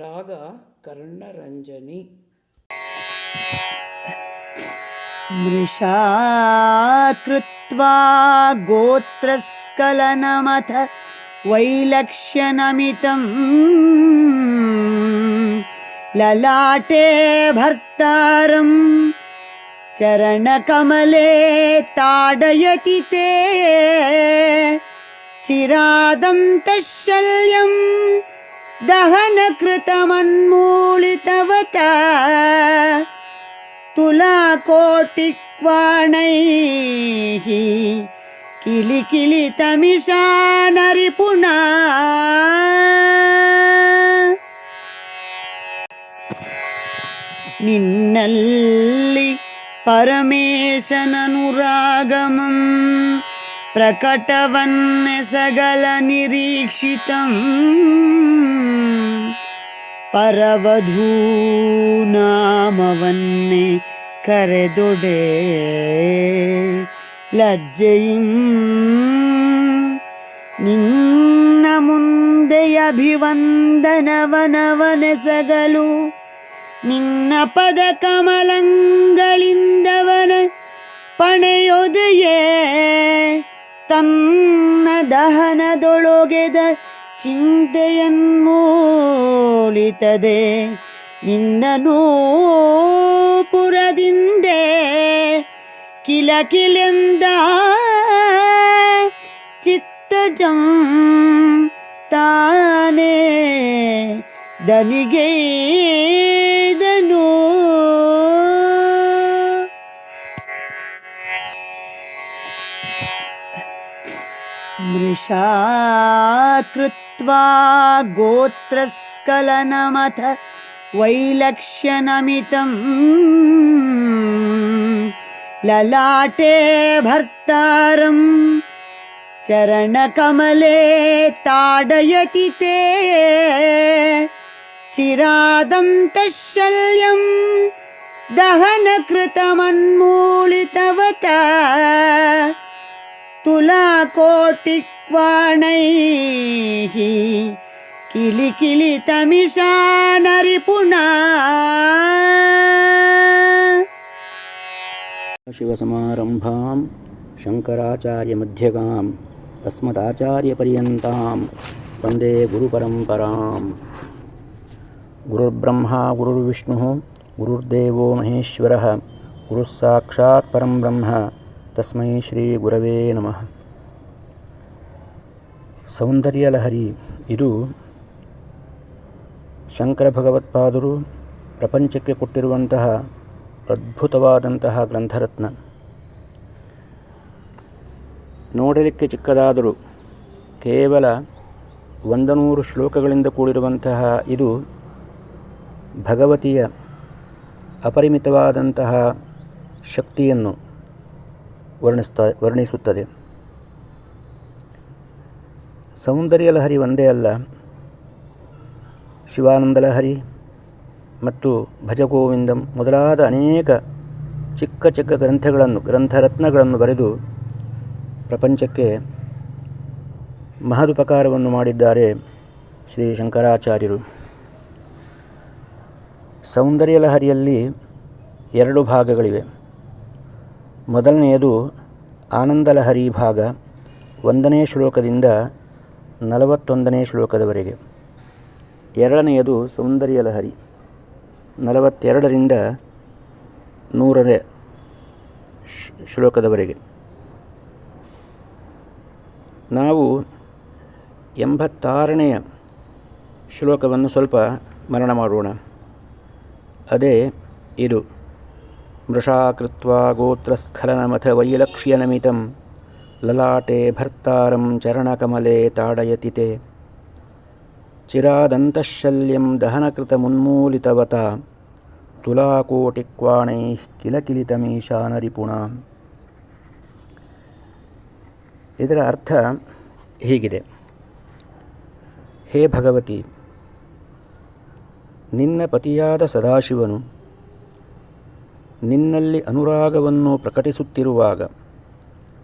ರಾಗ ಕರ್ಣರಂಜನಿ मृषा कृत्वा गोत्रस्खलनमथ वैलक्ष्यनमितं ललाटे भर्तारं चरणकमले ताडयति ते चिरादन्तशल्यं दहनकृतमन्मूलितवता तुलाकोटिक्वाणैः किलिकिलितमिषानरिपुणा निन्नल्लि परमेशननुरागमम् ನಿರೀಕ್ಷಿತಂ. ಪರವಧೂನಾಮವನ್ನೇ ಕರೆದೊಡೆ ಲಜ್ಜೆಯಿಂ. ನಿನ್ನ ಮುಂದೆ ಅಭಿವಂದನವನವನೆಸಗಲು ನಿನ್ನ ಪದ ಕಮಲಂಗಳಿಂದವನ ಪಣೆಯೊದೆಯೇ? ತನ್ನ ದಹನದೊಳಗೆದ ಚಿಂತೆಯನ್ಮೂಲಿತದೆ. ನಿನ್ನನೂ ಪುರದಿಂದೆ ಕಿಲ ಕಿಲೆಂದ ಚಿತ್ತಜಂ ತಾನೇ ದನಿಗೈದನು मृषा कृत्वा गोत्रस्खलनमथ वैलक्ष्यनमितं ललाटे भर्तारं चरणकमले ताडयति ते चिरादन्तशल्यं दहनकृतमन्मूलितवता तुलाकोटिक्वाणैः किलिकिलितमिषानरिपुणा शिवसमारम्भां शङ्कराचार्यमध्यगाम् अस्मदाचार्यपर्यन्तां वंदे गुरुपरम्परां गुरुर्ब्रह्मा, गुरुर्विष्णुः, गुरुर्देवो महेश्वरः, गुरुः साक्षात् परं ब्रह्म। ತಸ್ಮೈ ಶ್ರೀ ಗುರವೇ ನಮಃ ಸೌಂದರ್ಯ ಲಹರಿ ಇದು ಶಂಕರ ಭಗವತ್ಪಾದರು ಪ್ರಪಂಚಕ್ಕೆ ಕೊಟ್ಟಿರುವಂತಹ ಅದ್ಭುತವಾದಂತಹ ಗ್ರಂಥರತ್ನ. ನೋಡಲಿಕ್ಕೆ ಚಿಕ್ಕದಾದರೂ ಕೇವಲ ಒಂದು ನೂರು ಶ್ಲೋಕಗಳಿಂದ ಕೂಡಿರುವಂತಹ ಇದು ಭಗವತಿಯ ಅಪರಿಮಿತವಾದಂತಹ ಶಕ್ತಿಯನ್ನು ವರ್ಣಿಸ್ತಾ, ವರ್ಣಿಸುತ್ತದೆ. ಸೌಂದರ್ಯ ಲಹರಿ ಒಂದೇ ಅಲ್ಲ. ಶಿವಾನಂದ ಲಹರಿ ಮತ್ತು ಭಜಗೋವಿಂದಂ ಮೊದಲಾದ ಅನೇಕ ಚಿಕ್ಕ ಚಿಕ್ಕ ಗ್ರಂಥಗಳನ್ನು, ಗ್ರಂಥರತ್ನಗಳನ್ನು ಬರೆದು ಪ್ರಪಂಚಕ್ಕೆ ಮಹದುಪಕಾರವನ್ನು ಮಾಡಿದ್ದಾರೆ ಶ್ರೀ ಶಂಕರಾಚಾರ್ಯರು. ಸೌಂದರ್ಯ ಲಹರಿಯಲ್ಲಿ ಎರಡು ಭಾಗಗಳಿವೆ. ಮೊದಲನೆಯದು ಆನಂದಲಹರಿ ಭಾಗ ಒಂದನೇ ಶ್ಲೋಕದಿಂದ ನಲವತ್ತೊಂದನೇ ಶ್ಲೋಕದವರೆಗೆ. ಎರಡನೆಯದು ಸೌಂದರ್ಯ ಲಹರಿ ನಲವತ್ತೆರಡರಿಂದ ನೂರನೇ ಶ್ಲೋಕದವರೆಗೆ. ನಾವು ಎಂಬತ್ತಾರನೆಯ ಶ್ಲೋಕವನ್ನು ಸ್ವಲ್ಪ ಮರಣ ಮಾಡೋಣ. ಅದೇ ಇದು. ಮೃಷಾಕೃತ್ವ ಗೋತ್ರಸ್ಖಲನಮಥ ವೈಲಕ್ಷ್ಯನಮಿತಂ ಲಲಾಟೆ ಭರ್ತಾರಂ ಚರಣಕಮಲೆ ತಾಡಯತಿ ತೇ ಚಿರಾದಂತಶಲ್ಯಂ ದಹನಕೃತ ದಹನಕೃತಮುನ್ಮೂಲಿತವತ ತುಲಾಕೋಟಿಕ್ವಾಣೈ ಕಿಲಕಿಲಿತಮೀಶಾನರಿಪುಣ ಇದರ ಅರ್ಥ ಹೀಗಿದೆ. ಹೇ ಭಗವತಿ, ನಿನ್ನ ಪತಿಯಾದ ಸದಾಶಿವನು ನಿನ್ನಲ್ಲಿ ಅನುರಾಗವನ್ನು ಪ್ರಕಟಿಸುತ್ತಿರುವಾಗ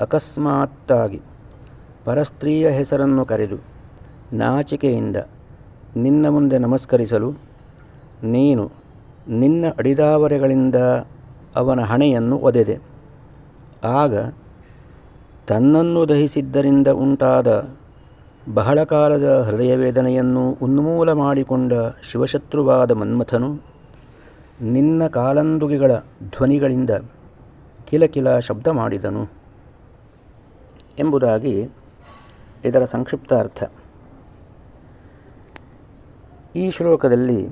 ಅಕಸ್ಮಾತ್ತಾಗಿ ಪರಸ್ತ್ರೀಯ ಹೆಸರನ್ನು ಕರೆದು ನಾಚಿಕೆಯಿಂದ ನಿನ್ನ ಮುಂದೆ ನಮಸ್ಕರಿಸಲು ನೀನು ನಿನ್ನ ಅಡಿದಾವರೆಗಳಿಂದ ಅವನ ಹಣೆಯನ್ನು ಒದೆದೆ. ಆಗ ತನ್ನನ್ನು ದಹಿಸಿದ್ದರಿಂದ ಉಂಟಾದ ಬಹಳ ಕಾಲದ ಹೃದಯ ವೇದನೆಯನ್ನು ಉನ್ಮೂಲ ಮಾಡಿಕೊಂಡ ಶಿವಶತ್ರುವಾದ ಮನ್ಮಥನು ನಿನ್ನ ಕಾಲಂದುಗೆಗಳ ಧ್ವನಿಗಳಿಂದ ಕಿಲಕಿಲ ಶಬ್ದ ಮಾಡಿದನು ಎಂಬುದಾಗಿ ಇದರ ಸಂಕ್ಷಿಪ್ತ ಅರ್ಥ ಈ ಶ್ಲೋಕದಲ್ಲಿ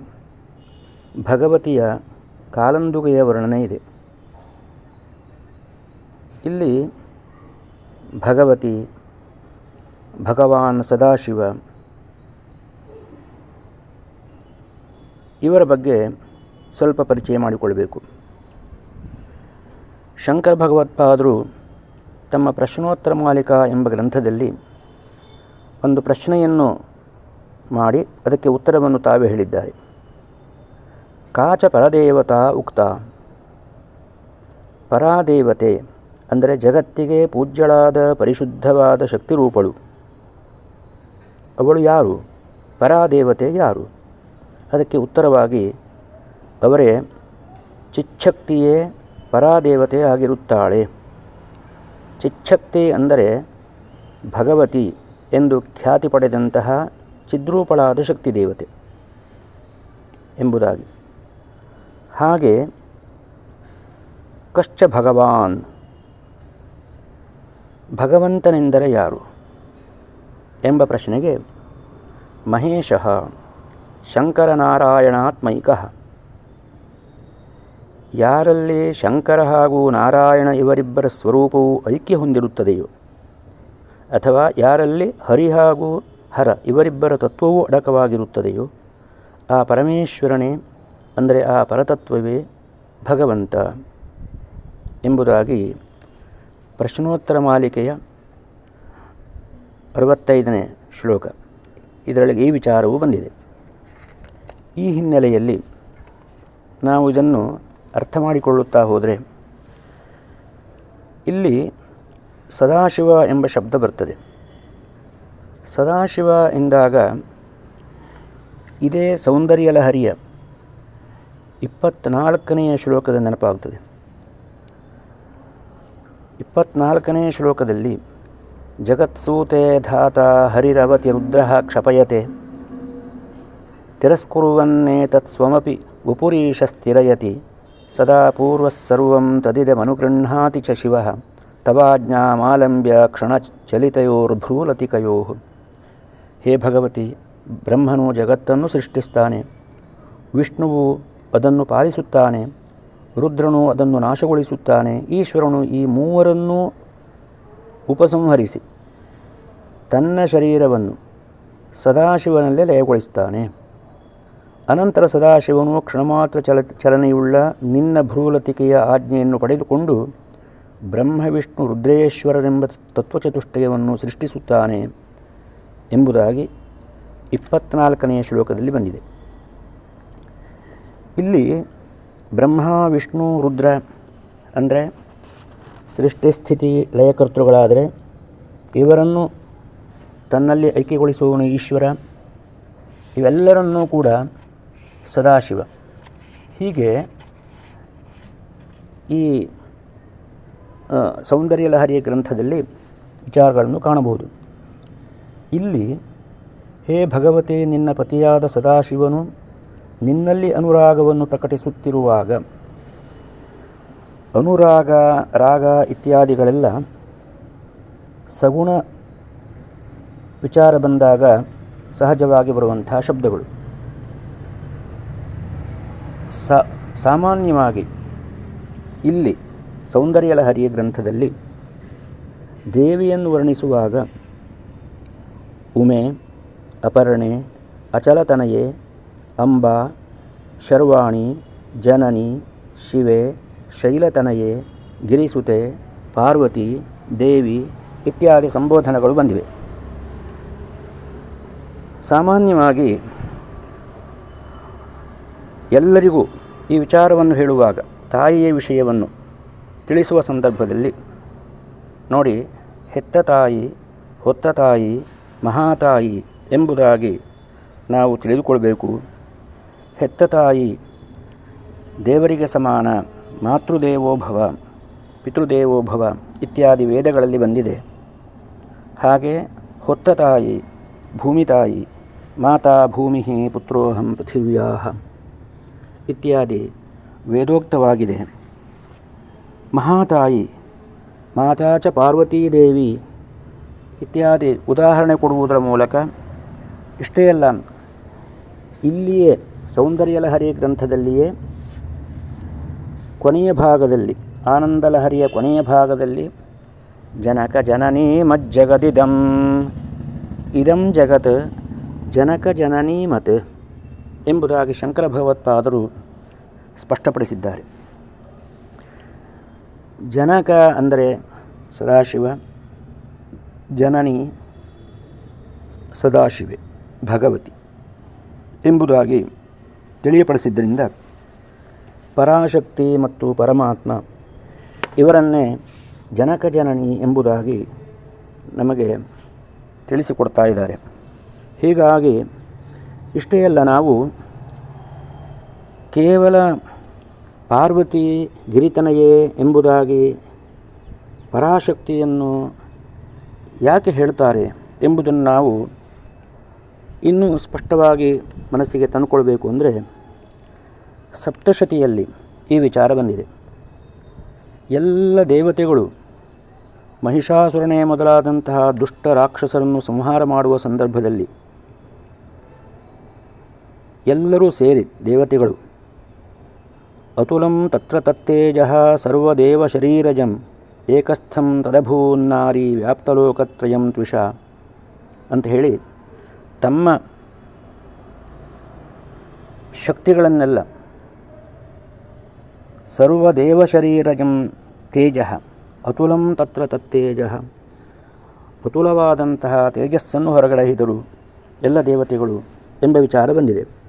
ಭಗವತಿಯ ಕಾಲಂದುಗೆಯ ವರ್ಣನೆ ಇದೆ. ಇಲ್ಲಿ ಭಗವತಿ, ಭಗವಾನ್ ಸದಾಶಿವ ಇವರ ಬಗ್ಗೆ ಸ್ವಲ್ಪ ಪರಿಚಯ ಮಾಡಿಕೊಳ್ಬೇಕು. ಶಂಕರ ಭಗವತ್ಪಾದರು ತಮ್ಮ ಪ್ರಶ್ನೋತ್ತರ ಮಾಲಿಕಾ ಎಂಬ ಗ್ರಂಥದಲ್ಲಿ ಒಂದು ಪ್ರಶ್ನೆಯನ್ನು ಮಾಡಿ ಅದಕ್ಕೆ ಉತ್ತರವನ್ನು ತಾವೇ ಹೇಳಿದ್ದಾರೆ. ಕಾಚ ಪರದೇವತಾ ಉಕ್ತ. ಪರಾದೇವತೆ ಅಂದರೆ ಜಗತ್ತಿಗೆ ಪೂಜ್ಯಳಾದ ಪರಿಶುದ್ಧವಾದ ಶಕ್ತಿರೂಪಳು. ಅವಳು ಯಾರು? ಪರಾದೇವತೆ ಯಾರು? ಅದಕ್ಕೆ ಉತ್ತರವಾಗಿ ಅವರೇ, ಚಿಚ್ಛಕ್ತಿಯೇ ಪರಾದೇವತೆ ಆಗಿರುತ್ತಾಳೆ. ಚಿಚ್ಛಕ್ತಿ ಅಂದರೆ ಭಗವತಿ ಎಂದು ಖ್ಯಾತಿ ಪಡೆದಂತಹ ಚಿದ್ರೂಪಳಾದ ಶಕ್ತಿ ದೇವತೆ ಎಂಬುದಾಗಿ. ಹಾಗೆ ಕಶ್ಚ ಭಗವಾನ್, ಭಗವಂತನೆಂದರೆ ಯಾರು ಎಂಬ ಪ್ರಶ್ನೆಗೆ ಮಹೇಶ ಶಂಕರನಾರಾಯಣಾತ್ಮೈಕ ಯಾರಲ್ಲಿ ಶಂಕರ ಹಾಗೂ ನಾರಾಯಣ ಇವರಿಬ್ಬರ ಸ್ವರೂಪವು ಐಕ್ಯ ಹೊಂದಿರುತ್ತದೆಯೋ? ಅಥವಾ ಯಾರಲ್ಲಿ ಹರಿ ಹಾಗೂ ಹರ ಇವರಿಬ್ಬರ ತತ್ವವೂ ಅಡಕವಾಗಿರುತ್ತದೆಯೋ? ಆ ಪರಮೇಶ್ವರನೇ, ಅಂದರೆ ಆ ಪರತತ್ವವೇ ಭಗವಂತ ಎಂಬುದಾಗಿ ಪ್ರಶ್ನೋತ್ತರ ಮಾಲಿಕೆಯ ಅರವತ್ತೈದನೇ ಶ್ಲೋಕ. ಇದರೊಳಗೆ ಈ ವಿಚಾರವೂ ಬಂದಿದೆ. ಈ ಹಿನ್ನೆಲೆಯಲ್ಲಿ ನಾವು ಇದನ್ನು ಅರ್ಥ ಮಾಡಿಕೊಳ್ಳುತ್ತಾ ಹೋದರೆ ಇಲ್ಲಿ ಸದಾಶಿವ ಎಂಬ ಶಬ್ದ ಬರ್ತದೆ. ಸದಾಶಿವ ಎಂದಾಗ ಇದೇ ಸೌಂದರ್ಯ ಲಹರಿಯ ಇಪ್ಪತ್ತ್ನಾಲ್ಕನೆಯ ಶ್ಲೋಕದ ನೆನಪಾಗ್ತದೆ. ಇಪ್ಪತ್ನಾಲ್ಕನೆಯ ಶ್ಲೋಕದಲ್ಲಿ ಜಗತ್ಸೂತೆ ಧಾತ ಹರಿರವತಿ ರುದ್ರ ಕ್ಷಪಯತೆ, ತಿರಸ್ಕುರುವನ್ನೇ ಸ್ವಮಪಿ ಉಪುರೀಶ ಸ್ಥಿರಯತಿ ಸದಾ ಪೂರ್ವಸ್ಸರ್ವಂ ತದಿದಮನುಗೃಹ್ಣಾತಿ ಚ ಶಿವ ತವಾಜ್ಞಾಮಾಲಂಬ್ಯ ಕ್ಷಣಚಲಿತಯೋರ್ಭ್ರೂಲತಿಕಯೋ ಹೇ ಭಗವತಿ ಬ್ರಹ್ಮನು ಜಗತ್ತನ್ನು ಸೃಷ್ಟಿಸ್ತಾನೆ ವಿಷ್ಣುವು ಅದನ್ನು ಪಾಲಿಸುತ್ತಾನೆ ರುದ್ರನು ಅದನ್ನು ನಾಶಗೊಳಿಸುತ್ತಾನೆ ಈಶ್ವರನು ಈ ಮೂವರನ್ನೂ ಉಪಸಂಹರಿಸಿ, ತನ್ನ ಶರೀರವನ್ನು ಸದಾಶಿವನಲ್ಲೇ ಲಯಗೊಳಿಸುತ್ತಾನೆ ಅನಂತರ ಸದಾಶಿವನು ಕ್ಷಣಮಾತ್ರ ಚಲ ಚಲನೆಯುಳ್ಳ ನಿನ್ನ ಭ್ರೂಲತಿಕೆಯ ಆಜ್ಞೆಯನ್ನು ಪಡೆದುಕೊಂಡು ಬ್ರಹ್ಮವಿಷ್ಣು ರುದ್ರೇಶ್ವರರೆಂಬ ತತ್ವಚತುಷ್ಟಯವನ್ನು ಸೃಷ್ಟಿಸುತ್ತಾನೆ ಎಂಬುದಾಗಿ ಇಪ್ಪತ್ನಾಲ್ಕನೆಯ ಶ್ಲೋಕದಲ್ಲಿ ಬಂದಿದೆ. ಇಲ್ಲಿ ಬ್ರಹ್ಮ, ವಿಷ್ಣು, ರುದ್ರ ಅಂದರೆ ಸೃಷ್ಟಿಸ್ಥಿತಿ ಲಯಕರ್ತೃಗಳಾದರೆ ಇವರನ್ನು ತನ್ನಲ್ಲಿ ಐಕ್ಯಗೊಳಿಸುವವನು ಈಶ್ವರ. ಇವೆಲ್ಲರನ್ನೂ ಕೂಡ ಸದಾಶಿವ. ಹೀಗೆ ಈ ಸೌಂದರ್ಯ ಲಹರಿಯ ಗ್ರಂಥದಲ್ಲಿ ವಿಚಾರಗಳನ್ನು ಕಾಣಬಹುದು. ಇಲ್ಲಿ, ಹೇ ಭಗವತೆ, ನಿನ್ನ ಪತಿಯಾದ ಸದಾಶಿವನು ನಿನ್ನಲ್ಲಿ ಅನುರಾಗವನ್ನು ಪ್ರಕಟಿಸುತ್ತಿರುವಾಗ ಅನುರಾಗ, ರಾಗ ಇತ್ಯಾದಿಗಳೆಲ್ಲ ಸಗುಣ ವಿಚಾರ ಬಂದಾಗ ಸಹಜವಾಗಿ ಬರುವಂತಹ ಶಬ್ದಗಳು. ಸ, ಸಾಮಾನ್ಯವಾಗಿ ಇಲ್ಲಿ ಸೌಂದರ್ಯ ಲಹರಿಯ ಗ್ರಂಥದಲ್ಲಿ ದೇವಿಯನ್ನು ವರ್ಣಿಸುವಾಗ ಉಮೆ, ಅಪರ್ಣೆ, ಅಚಲತನಯೇ, ಅಂಬಾ, ಶರ್ವಾಣಿ, ಜನನಿ, ಶಿವೆ, ಶೈಲತನಯೇ, ಗಿರಿಸುತೆ, ಪಾರ್ವತಿ, ದೇವಿ ಇತ್ಯಾದಿ ಸಂಬೋಧನೆಗಳು ಬಂದಿವೆ. ಸಾಮಾನ್ಯವಾಗಿ ಎಲ್ಲರಿಗೂ ಈ ವಿಚಾರವನ್ನು ಹೇಳುವಾಗ ತಾಯಿಯ ವಿಷಯವನ್ನು ತಿಳಿಸುವ ಸಂದರ್ಭದಲ್ಲಿ ನೋಡಿ, ಹೆತ್ತ ತಾಯಿ, ಹೊತ್ತ ತಾಯಿ ಮಹಾತಾಯಿ ಎಂಬುದಾಗಿ ನಾವು ತಿಳಿದುಕೊಳ್ಬೇಕು. ಹೆತ್ತ ತಾಯಿ, ದೇವರಿಗೆ ಸಮಾನ ಮಾತೃದೇವೋಭವ ಪಿತೃದೇವೋಭವ ಇತ್ಯಾದಿ ವೇದಗಳಲ್ಲಿ ಬಂದಿದೆ. ಹಾಗೆ ಹೊತ್ತ ತಾಯಿ, ಭೂಮಿ ತಾಯಿ, ಮಾತಾ ಭೂಮಿ ಪುತ್ರೋಹಂ ಪೃಥಿವ್ಯಾ ಇತ್ಯಾದಿ ವೇದೋಕ್ತವಾಗಿದೆ. ಮಹಾತಾಯಿ, ಮಾತಾ ಚ ಪಾರ್ವತೀದೇವಿ ಇತ್ಯಾದಿ ಉದಾಹರಣೆ ಕೊಡುವುದರ ಮೂಲಕ ಇಷ್ಟೇ ಅಲ್ಲ, ಇಲ್ಲಿಯೇ ಸೌಂದರ್ಯಲಹರಿ ಗ್ರಂಥದಲ್ಲಿಯೇ, ಕೊನೆಯ ಭಾಗದಲ್ಲಿ ಆನಂದಲಹರಿಯ ಕೊನೆಯ ಭಾಗದಲ್ಲಿ, ಜನಕ ಜನನೀ ಮಜ್ಜಗದಿದಂ, ಇದಂ ಜಗತ್, ಜನಕ ಜನನೀ ಮತ್. ಎಂಬುದಾಗಿ ಶಂಕರ ಭಗವತ್ಪಾದರು ಸ್ಪಷ್ಟಪಡಿಸಿದ್ದಾರೆ. ಜನಕ ಅಂದರೆ ಸದಾಶಿವ, ಜನನಿ ಸದಾಶಿವೆ, ಭಗವತಿ ಎಂಬುದಾಗಿ ತಿಳಿಯಪಡಿಸಿದ್ದರಿಂದ ಪರಾಶಕ್ತಿ ಮತ್ತು ಪರಮಾತ್ಮ ಇವರನ್ನೇ ಜನಕ ಜನನಿ ಎಂಬುದಾಗಿ ನಮಗೆ ತಿಳಿಸಿಕೊಡ್ತಾ ಇದ್ದಾರೆ. ಹೀಗಾಗಿ ಇಷ್ಟೇ ಅಲ್ಲ, ನಾವು ಕೇವಲ ಪಾರ್ವತಿ ಗಿರಿತನೆಯೇ ಎಂಬುದಾಗಿ ಪರಾಶಕ್ತಿಯನ್ನು ಯಾಕೆ ಹೇಳ್ತಾರೆ ಎಂಬುದನ್ನು ನಾವು ಇನ್ನೂ ಸ್ಪಷ್ಟವಾಗಿ ಮನಸ್ಸಿಗೆ ತಂದುಕೊಳ್ಬೇಕು ಅಂದರೆ ಸಪ್ತಶತಿಯಲ್ಲಿ ಈ ವಿಚಾರ ಬಂದಿದೆ. ಎಲ್ಲ ದೇವತೆಗಳು ಮಹಿಷಾಸುರನೇ ಮೊದಲಾದಂತಹ ದುಷ್ಟ ರಾಕ್ಷಸರನ್ನು ಸಂಹಾರ ಮಾಡುವ ಸಂದರ್ಭದಲ್ಲಿ ಎಲ್ಲರೂ ಸೇರಿ ದೇವತೆಗಳು. ಅತುಲಂ ತತ್ರ ತತ್ತೇಜ ಸರ್ವದೇವ ಶರೀರಜಂ ಏಕಸ್ಥಂ ತದಭೂನ್ನಾರಿ ವ್ಯಾಪ್ತಲೋಕತ್ರಯಂ ತ್ವಿಷ ಅಂತ ಹೇಳಿ ತಮ್ಮ ಶಕ್ತಿಗಳನ್ನೆಲ್ಲ ಸರ್ವದೇವ ಶರೀರಜಂ ತೇಜ, ಅತುಲಂ ತತ್ರ ತತ್ತೇಜ, ಅತುಲವಾದಂತಹ ತೇಜಸ್ಸನ್ನು ಹೊರಗಡೆ ಹಿದರು ಎಲ್ಲ ದೇವತೆಗಳು ಎಂಬ ವಿಚಾರ ಬಂದಿದೆ.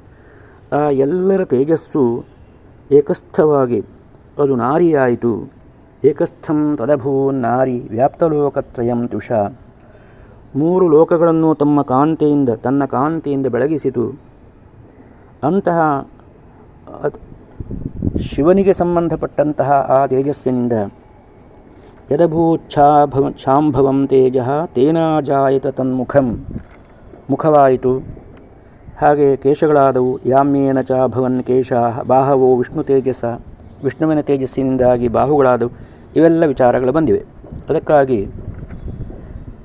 ಆ ಎಲ್ಲರ ತೇಜಸ್ಸು ಏಕಸ್ಥವಾಗಿ ಅದು ನಾರಿಯಾಯಿತು. ಏಕಸ್ಥಂ ತದಭೂ ನಾರಿ ವ್ಯಾಪ್ತಲೋಕತ್ರಯಂ ತುಷ. ಮೂರು ಲೋಕಗಳನ್ನು ತಮ್ಮ ಕಾಂತಿಯಿಂದ, ತನ್ನ ಕಾಂತಿಯಿಂದ ಬೆಳಗಿಸಿತು. ಅಂತಹ ಶಿವನಿಗೆ ಸಂಬಂಧಪಟ್ಟಂತಹ ಆ ತೇಜಸ್ಸಿನಿಂದ ಯದಭೂಚ್ಛಾಭವ ಶಾಂಭವಂ ತೇಜ ತೇನಾಜಾಯತ ತನ್ಮುಖಂ ಮುಖವಾಯಿತು. ಹಾಗೆ ಕೇಶಗಳಾದವು. ಯಾಮ್ಯೇನ ಚ ಭವನ್ ಕೇಶ, ಬಾಹವೋ ವಿಷ್ಣು ತೇಜಸ, ವಿಷ್ಣುವಿನ ತೇಜಸ್ಸಿನಿಂದಾಗಿ ಬಾಹುಗಳಾದವು. ಇವೆಲ್ಲ ವಿಚಾರಗಳು ಬಂದಿವೆ. ಅದಕ್ಕಾಗಿ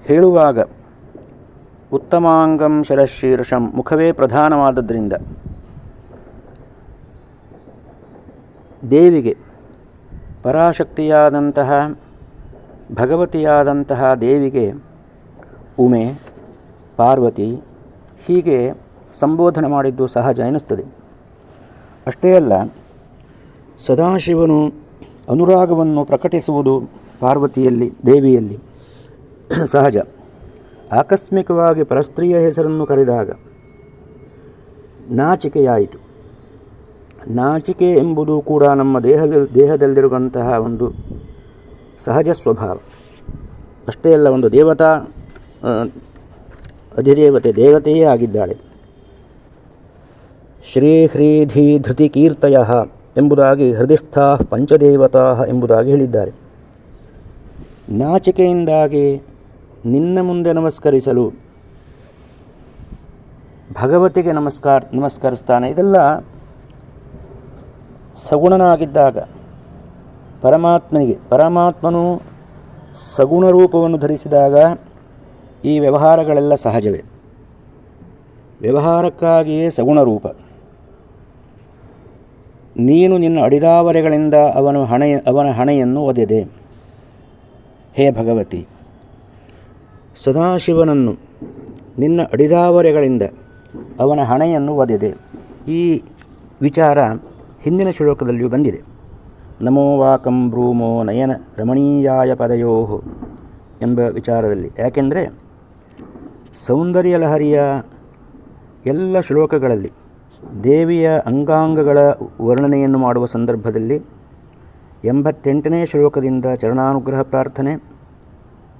ಹೇಳುವಾಗ ಉತ್ತಮಾಂಗಂ ಶರಶೀರ್ಷಂ ಮುಖವೇ ಪ್ರಧಾನವಾದದ್ದರಿಂದ ದೇವಿಗೆ ಪರಾಶಕ್ತಿಯಾದಂತಹ, ಭಗವತಿಯಾದಂತಹ ದೇವಿಗೆ ಉಮೆ, ಪಾರ್ವತಿ ಹೀಗೆ ಸಂಬೋಧನೆ ಮಾಡಿದ್ದು ಸಹಜ ಎನಿಸ್ತದೆ. ಅಷ್ಟೇ ಅಲ್ಲ, ಸದಾಶಿವನು ಅನುರಾಗವನ್ನು ಪ್ರಕಟಿಸುವುದು ಪಾರ್ವತಿಯಲ್ಲಿ, ದೇವಿಯಲ್ಲಿ ಸಹಜ. ಆಕಸ್ಮಿಕವಾಗಿ ಪರಸ್ತ್ರೀಯ ಹೆಸರನ್ನು ಕರೆದಾಗ ನಾಚಿಕೆಯಾಯಿತು. ನಾಚಿಕೆ ಎಂಬುದು ಕೂಡ ನಮ್ಮ ದೇಹದಲ್ಲಿ ದೇಹದಲ್ಲಿರುವಂತಹ ಒಂದು ಸಹಜ ಸ್ವಭಾವ. ಅಷ್ಟೇ ಅಲ್ಲ, ಒಂದು ದೇವತಾ ಅಧಿದೇವತೆ, ದೇವತೆಯೇ ಆಗಿದ್ದಾಳೆ. ಶ್ರೀ ಹ್ರೀಧಿ ಧೃತಿ ಕೀರ್ತಯ ಎಂಬುದಾಗಿ ಹೃದಯಸ್ಥಾ ಪಂಚದೇವತಾ ಎಂಬುದಾಗಿ ಹೇಳಿದ್ದಾರೆ. ನಾಚಿಕೆಯಿಂದಾಗಿ ನಿನ್ನ ಮುಂದೆ ನಮಸ್ಕರಿಸಲು ಭಗವತಿಗೆ ನಮಸ್ಕಾರ, ನಮಸ್ಕರಿಸ್ತಾನೆ. ಇದೆಲ್ಲ ಸಗುಣನಾಗಿದ್ದಾಗ ಪರಮಾತ್ಮನಿಗೆ, ಪರಮಾತ್ಮನು ಸಗುಣ ರೂಪವನ್ನು ಧರಿಸಿದಾಗ ಈ ವ್ಯವಹಾರಗಳೆಲ್ಲ ಸಹಜವೇ. ವ್ಯವಹಾರಕ್ಕಾಗಿಯೇ ಸಗುಣ ರೂಪ. ನೀನು ನಿನ್ನ ಅಡಿದಾವರೆಗಳಿಂದ ಅವನು ಹಣೆ, ಅವನ ಹಣೆಯನ್ನು ಒದೆದೆ. ಹೇ ಭಗವತಿ, ಸದಾಶಿವನನ್ನು ನಿನ್ನ ಅಡಿದಾವರೆಗಳಿಂದ ಅವನ ಹಣೆಯನ್ನು ಒದೆದೆ. ಈ ವಿಚಾರ ಹಿಂದಿನ ಶ್ಲೋಕದಲ್ಲಿಯೂ ಬಂದಿದೆ. ನಮೋ ವಾಕಂ ಬ್ರೂಮೋ ನಯನ ರಮಣೀಯಾಯ ಪದಯೋ ಎಂಬ ವಿಚಾರದಲ್ಲಿ. ಯಾಕೆಂದರೆ ಸೌಂದರ್ಯ ಲಹರಿಯ ಎಲ್ಲ ಶ್ಲೋಕಗಳಲ್ಲಿ ದೇವಿಯ ಅಂಗಾಂಗಗಳ ವರ್ಣನೆಯನ್ನು ಮಾಡುವ ಸಂದರ್ಭದಲ್ಲಿ ಎಂಬತ್ತೆಂಟನೇ ಶ್ಲೋಕದಿಂದ ಚರಣಾನುಗ್ರಹ ಪ್ರಾರ್ಥನೆ,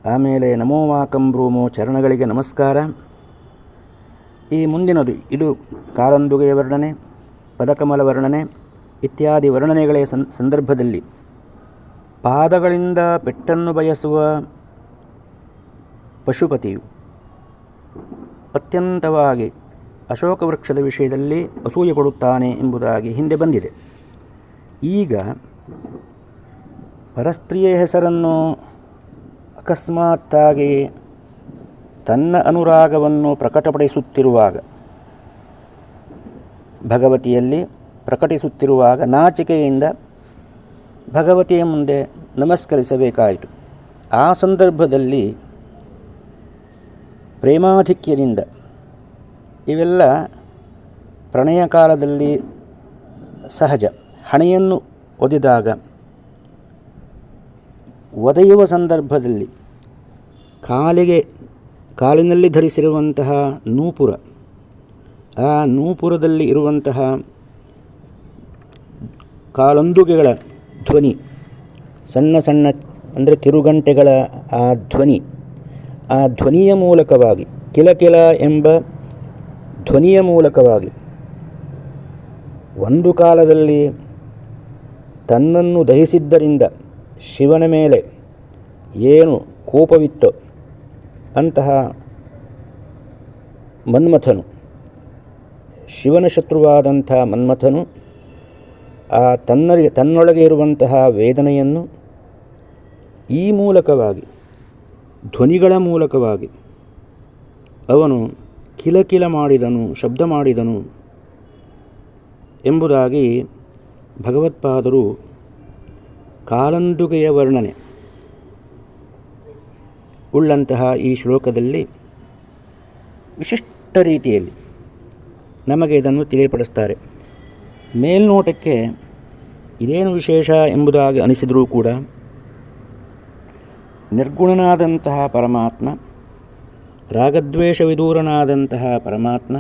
ಆಮೇಲೆ ನಮೋ ವಾಕಂ ಬ್ರೂಮೋ ಚರಣಗಳಿಗೆ ನಮಸ್ಕಾರ. ಈ ಮುಂದಿನದು ಇದು ಕಾಲಂದುಗೆಯ ವರ್ಣನೆ, ಪದಕಮಲ ವರ್ಣನೆ ಇತ್ಯಾದಿ ವರ್ಣನೆಗಳ ಸಂದರ್ಭದಲ್ಲಿ ಪಾದಗಳಿಂದ ಪೆಟ್ಟನ್ನು ಬಯಸುವ ಪಶುಪತಿಯು ಅತ್ಯಂತವಾಗಿ ಅಶೋಕ ವೃಕ್ಷದ ವಿಷಯದಲ್ಲಿ ಅಸೂಯೆ ಕೊಡುತ್ತಾನೆ ಎಂಬುದಾಗಿ ಹಿಂದೆ ಬಂದಿದೆ. ಈಗ ಪರಸ್ತ್ರೀಯ ಹೆಸರನ್ನು ಅಕಸ್ಮಾತ್ತಾಗಿ ತನ್ನ ಅನುರಾಗವನ್ನು ಪ್ರಕಟಪಡಿಸುತ್ತಿರುವಾಗ, ಭಗವತಿಯಲ್ಲಿ ಪ್ರಕಟಿಸುತ್ತಿರುವಾಗ ನಾಚಿಕೆಯಿಂದ ಭಗವತಿಯ ಮುಂದೆ ನಮಸ್ಕರಿಸಬೇಕಾಯಿತು. ಆ ಸಂದರ್ಭದಲ್ಲಿ ಪ್ರೇಮಾಧಿಕ್ಯದಿಂದ ಇವೆಲ್ಲ ಪ್ರಣಯ ಕಾಲದಲ್ಲಿ ಸಹಜ. ಹಣೆಯನ್ನು ಒದೆದಾಗ, ಒದೆಯುವ ಸಂದರ್ಭದಲ್ಲಿ ಕಾಲಿಗೆ, ಕಾಲಿನಲ್ಲಿ ಧರಿಸಿರುವಂತಹ ನೂಪುರ, ಆ ನೂಪುರದಲ್ಲಿ ಇರುವಂತಹ ಕಾಲೊಂದುಗೆಗಳ ಧ್ವನಿ, ಸಣ್ಣ ಸಣ್ಣ ಅಂದರೆ ಕಿರುಗಂಟೆಗಳ ಆ ಧ್ವನಿ, ಆ ಧ್ವನಿಯ ಮೂಲಕವಾಗಿ ಕಿಲಕಿಲ ಎಂಬ ಧ್ವನಿಯ ಮೂಲಕವಾಗಿ. ಒಂದು ಕಾಲದಲ್ಲಿ ತನ್ನನ್ನು ದಹಿಸಿದ್ದರಿಂದ ಶಿವನ ಮೇಲೆ ಏನು ಕೋಪವಿತ್ತೋ ಅಂತಹ ಮನ್ಮಥನು, ಶಿವನ ಶತ್ರುವಾದಂಥ ಮನ್ಮಥನು ಆ ತನ್ನರಿಗೆ ತನ್ನೊಳಗೆ ಇರುವಂತಹ ವೇದನೆಯನ್ನು ಈ ಮೂಲಕವಾಗಿ, ಧ್ವನಿಗಳ ಮೂಲಕವಾಗಿ ಅವನು ಕಿಲಕಿಲ ಮಾಡಿದನು, ಶಬ್ದ ಮಾಡಿದನು ಎಂಬುದಾಗಿ ಭಗವತ್ಪಾದರು ಕಾಲಂದುಗೆಯ ವರ್ಣನೆ. ಉಳ್ಳಂತಹ ಈ ಶ್ಲೋಕದಲ್ಲಿ ವಿಶಿಷ್ಟ ರೀತಿಯಲ್ಲಿ ನಮಗೆ ಇದನ್ನು ತಿಳಿಯಪಡಿಸ್ತಾರೆ. ಮೇಲ್ನೋಟಕ್ಕೆ ಇದೇನು ವಿಶೇಷ ಎಂಬುದಾಗಿ ಅನಿಸಿದರೂ ಕೂಡ ನಿರ್ಗುಣನಾದಂತಹ ಪರಮಾತ್ಮ ರಾಗದ್ವೇಷ ವಿದೂರನಾದಂತಹ ಪರಮಾತ್ಮ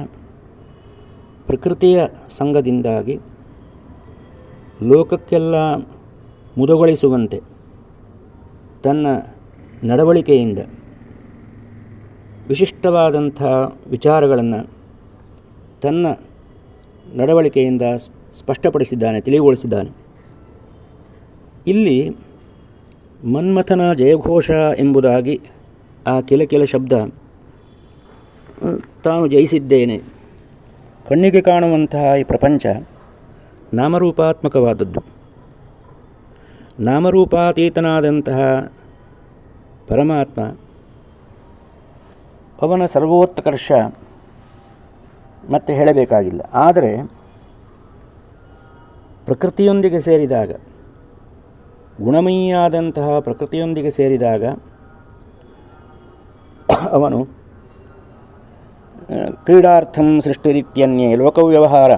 ಪ್ರಕೃತಿಯ ಸಂಘದಿಂದಾಗಿ ಲೋಕಕ್ಕೆಲ್ಲ ಮುದಗೊಳಿಸುವಂತೆ ತನ್ನ ನಡವಳಿಕೆಯಿಂದ ವಿಶಿಷ್ಟವಾದಂಥ ವಿಚಾರಗಳನ್ನು ತನ್ನ ನಡವಳಿಕೆಯಿಂದ ಸ್ಪಷ್ಟಪಡಿಸಿದ್ದಾನೆ, ತಿಳಿಗೊಳಿಸಿದ್ದಾನೆ. ಇಲ್ಲಿ ಮನ್ಮಥನ ಜಯಘೋಷ ಎಂಬುದಾಗಿ ಆ ಕೆಲ ಕೆಲ ಶಬ್ದ ತಾನು ಜಯಿಸಿದ್ದೇನೆ. ಕಣ್ಣಿಗೆ ಕಾಣುವಂತಹ ಈ ಪ್ರಪಂಚ ನಾಮರೂಪಾತ್ಮಕವಾದದ್ದು. ನಾಮರೂಪಾತೀತನಾದಂತಹ ಪರಮಾತ್ಮ ಅವನ ಸರ್ವೋತ್ಕರ್ಷ ಮತ್ತೆ ಹೇಳಬೇಕಾಗಿಲ್ಲ. ಆದರೆ ಪ್ರಕೃತಿಯೊಂದಿಗೆ ಸೇರಿದಾಗ, ಗುಣಮಯಿಯಾದಂತಹ ಪ್ರಕೃತಿಯೊಂದಿಗೆ ಸೇರಿದಾಗ ಅವನು ಕ್ರೀಡಾರ್ಥಂ ಸೃಷ್ಟಿರಿತ್ಯನ್ಯೇ ಲೋಕವ್ಯವಹಾರ.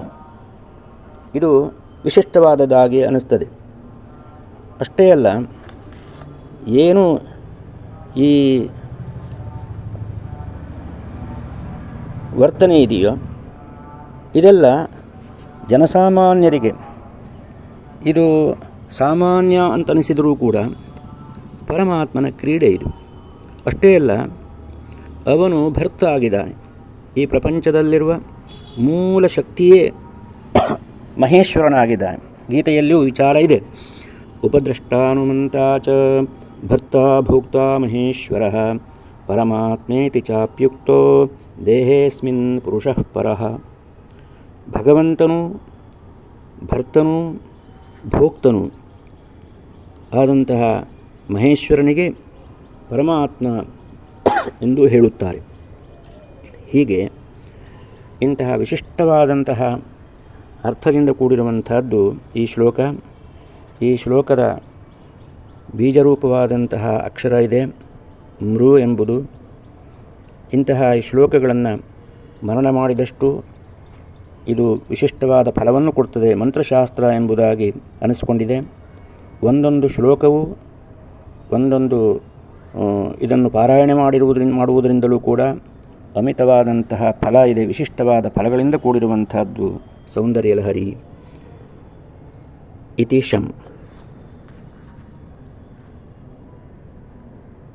ಇದು ವಿಶಿಷ್ಟವಾದದ್ದಾಗಿ ಅನ್ನಿಸ್ತದೆ. ಅಷ್ಟೇ ಅಲ್ಲ, ಏನು ಈ ವರ್ತನೆ ಇದೆಯೋ, ಇದೆಲ್ಲ ಜನಸಾಮಾನ್ಯರಿಗೆ, ಇದು ಸಾಮಾನ್ಯ ಅಂತ ಅನಿಸಿದರೂ ಕೂಡ ಪರಮಾತ್ಮನ ಕ್ರೀಡೆ ಇದು. ಅಷ್ಟೇ ಅಲ್ಲ, ಅವನು ಭರ್ತ ಆಗಿದ್ದಾನೆ ಈ ಪ್ರಪಂಚದಲ್ಲಿರುವ ಮೂಲ ಶಕ್ತಿಯೇ ಮಹೇಶ್ವರನಾಗಿದ್ದಾನೆ ಗೀತೆಯಲ್ಲಿಯೂ ವಿಚಾರ ಇದೆ. ಉಪದೃಷ್ಟಾನುಮಂತಾಚ ಭರ್ತ ಭೋಕ್ತ ಮಹೇಶ್ವರ ಪರಮಾತ್ಮೇತಿ ಚಾಪ್ಯುಕ್ತೋ ದೇಹೇಸ್ಮಿನ್ ಪುರುಷಃ ಪರಃ. ಭಗವಂತನು ಭರ್ತನು ಭೋಕ್ತನು ಆದಂತಹ ಮಹೇಶ್ವರನಿಗೆ ಪರಮಾತ್ಮ ಎಂದು ಹೇಳುತ್ತಾರೆ. ಹೀಗೆ ಇಂತಹ ವಿಶಿಷ್ಟವಾದಂತಹ ಅರ್ಥದಿಂದ ಕೂಡಿರುವಂತಹದ್ದು ಈ ಶ್ಲೋಕ. ಈ ಶ್ಲೋಕದ ಬೀಜರೂಪವಾದಂತಹ ಅಕ್ಷರ ಇದೆ, ಮೃ ಎಂಬುದು. ಇಂತಹ ಈ ಶ್ಲೋಕಗಳನ್ನು ಮರಣ ಮಾಡಿದಷ್ಟು ಇದು ವಿಶಿಷ್ಟವಾದ ಫಲವನ್ನು ಕೊಡ್ತದೆ ಮಂತ್ರಶಾಸ್ತ್ರ ಎಂಬುದಾಗಿ ಅನಿಸಿಕೊಂಡಿದೆ. ಒಂದೊಂದು ಶ್ಲೋಕವು ಒಂದೊಂದು ಇದನ್ನು ಪಾರಾಯಣೆ ಮಾಡಿರುವುದರಿಂದ, ಮಾಡುವುದರಿಂದಲೂ ಕೂಡ ಅಮಿತವಾದಂತಹ ಫಲ ಇದೆ ವಿಶಿಷ್ಟವಾದ ಫಲಗಳಿಂದ ಕೂಡಿರುವಂತಹದ್ದು ಸೌಂದರ್ಯ ಲಹರಿ ಇತಿ ಶಂ.